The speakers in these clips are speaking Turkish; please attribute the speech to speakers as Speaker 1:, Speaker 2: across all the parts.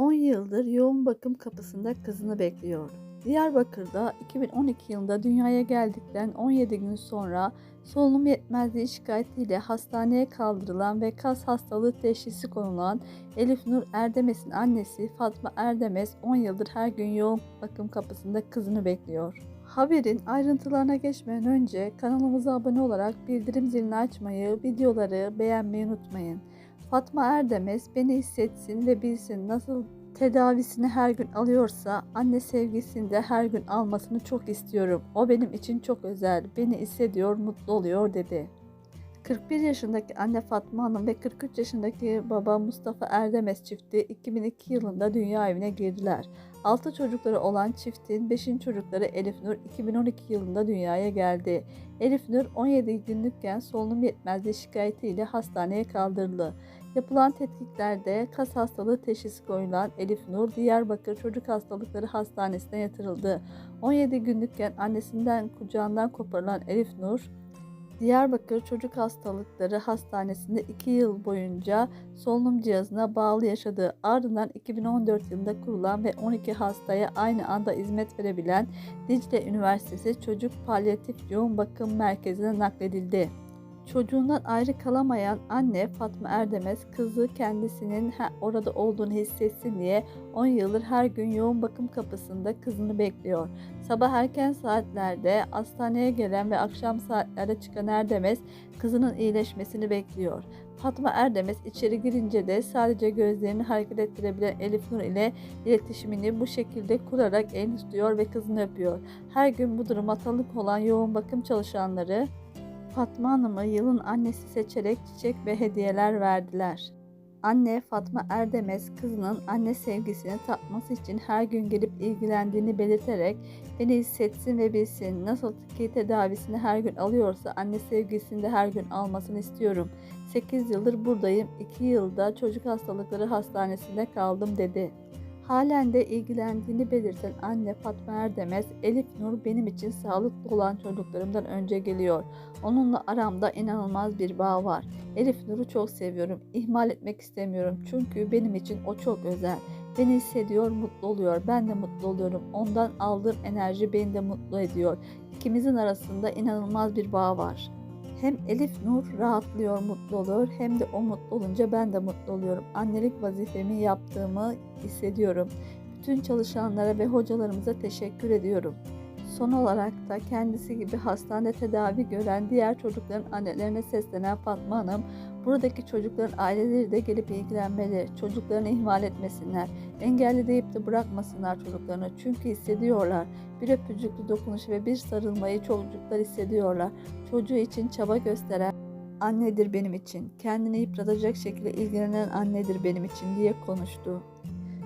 Speaker 1: 10 yıldır yoğun bakım kapısında kızını bekliyor. Diyarbakır'da 2012 yılında dünyaya geldikten 17 gün sonra solunum yetmezliği şikayetiyle hastaneye kaldırılan ve kas hastalığı teşhisi konulan Elif Nur Erdemes'in annesi Fatma Erdemes 10 yıldır her gün yoğun bakım kapısında kızını bekliyor. Haberin ayrıntılarına geçmeden önce kanalımıza abone olarak bildirim zilini açmayı, videoları beğenmeyi unutmayın. Fatma Erdemes beni hissetsin ve bilsin nasıl tedavisini her gün alıyorsa anne sevgisini de her gün almasını çok istiyorum. O benim için çok özel. Beni hissediyor, mutlu oluyor dedi. 41 yaşındaki anne Fatma Hanım ve 43 yaşındaki baba Mustafa Erdemes çifti 2002 yılında dünya evine girdiler. 6 çocukları olan çiftin 5. çocukları Elif Nur 2012 yılında dünyaya geldi. Elif Nur 17 günlükken solunum yetmezliği şikayetiyle hastaneye kaldırıldı. Yapılan tetkiklerde kas hastalığı teşhisi koyulan Elif Nur Diyarbakır Çocuk Hastalıkları Hastanesi'ne yatırıldı. 17 günlükken annesinden kucağından koparılan Elif Nur, Diyarbakır Çocuk Hastalıkları Hastanesi'nde 2 yıl boyunca solunum cihazına bağlı yaşadı. Ardından 2014 yılında kurulan ve 12 hastaya aynı anda hizmet verebilen Dicle Üniversitesi Çocuk Palyatif Yoğun Bakım Merkezi'ne nakledildi. Çocuğundan ayrı kalamayan anne Fatma Erdemes kızı kendisinin orada olduğunu hissetsin diye 10 yıldır her gün yoğun bakım kapısında kızını bekliyor. Sabah erken saatlerde hastaneye gelen ve akşam saatlerde çıkan Erdemes kızının iyileşmesini bekliyor. Fatma Erdemes içeri girince de sadece gözlerini hareket ettirebilen Elif Nur ile iletişimini bu şekilde kurarak elini tutuyor ve kızını öpüyor. Her gün bu duruma tanık olan yoğun bakım çalışanları Fatma Hanım'ı yılın annesi seçerek çiçek ve hediyeler verdiler. Anne Fatma Erdemes kızının anne sevgisini tatması için her gün gelip ilgilendiğini belirterek beni hissetsin ve bilsin nasıl ki tedavisini her gün alıyorsa anne sevgisini de her gün almasını istiyorum. 8 yıldır buradayım, 2 yılda çocuk hastalıkları hastanesinde kaldım dedi. Halen de ilgilendiğini belirten anne Fatma Erdemez, Elif Nur benim için sağlıklı olan çocuklarımdan önce geliyor. Onunla aramda inanılmaz bir bağ var. Elif Nur'u çok seviyorum. İhmal etmek istemiyorum. Çünkü benim için o çok özel. Beni hissediyor, mutlu oluyor. Ben de mutlu oluyorum. Ondan aldığım enerji beni de mutlu ediyor. İkimizin arasında inanılmaz bir bağ var. Hem Elif Nur rahatlıyor, mutlu oluyor hem de o mutlu olunca ben de mutlu oluyorum. Annelik vazifemi yaptığımı hissediyorum. Bütün çalışanlara ve hocalarımıza teşekkür ediyorum. Son olarak da kendisi gibi hastanede tedavi gören diğer çocukların annelerine seslenen Fatma Hanım, buradaki çocukların aileleri de gelip ilgilenmeli, çocuklarını ihmal etmesinler, engelli deyip de bırakmasınlar çocuklarını çünkü hissediyorlar. Bir öpücüklü dokunuş ve bir sarılmayı çocuklar hissediyorlar. Çocuğu için çaba gösteren annedir benim için, kendini yıpratacak şekilde ilgilenen annedir benim için diye konuştu.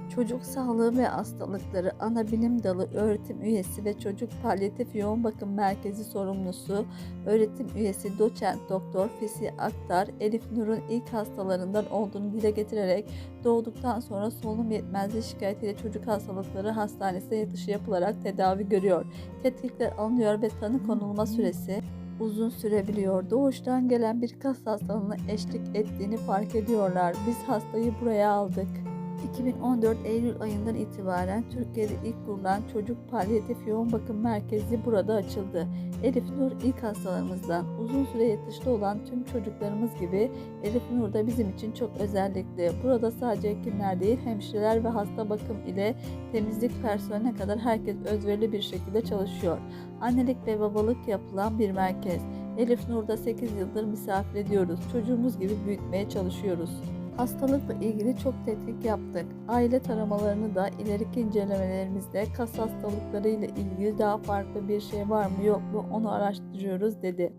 Speaker 1: Çocuk Sağlığı ve Hastalıkları Ana Bilim Dalı öğretim üyesi ve Çocuk Palyatif Yoğun Bakım Merkezi sorumlusu öğretim üyesi doçent doktor Fesi Aktar, Elif Nur'un ilk hastalarından olduğunu dile getirerek doğduktan sonra solunum yetmezliği şikayetiyle çocuk hastalıkları hastanesine yatışı yapılarak tedavi görüyor. Tetkikler alınıyor ve tanı konulma süresi uzun sürebiliyor. Doğuştan gelen bir kas hastalığına eşlik ettiğini fark ediyorlar. Biz hastayı buraya aldık. 2014 Eylül ayından itibaren Türkiye'de ilk kurulan çocuk palyatif yoğun bakım merkezi burada açıldı. Elif Nur ilk hastalarımızdan. Uzun süre yatışta olan tüm çocuklarımız gibi Elif Nur da bizim için çok özellikli. Burada sadece hekimler değil hemşireler ve hasta bakım ile temizlik personeline kadar herkes özverili bir şekilde çalışıyor. Annelik ve babalık yapılan bir merkez. Elif Nur'da 8 yıldır misafir ediyoruz. Çocuğumuz gibi büyütmeye çalışıyoruz. Hastalıkla ilgili çok tetkik yaptık. Aile taramalarını da ileriki incelemelerimizde kas hastalıkları ile ilgili daha farklı bir şey var mı yok mu onu araştırıyoruz dedi.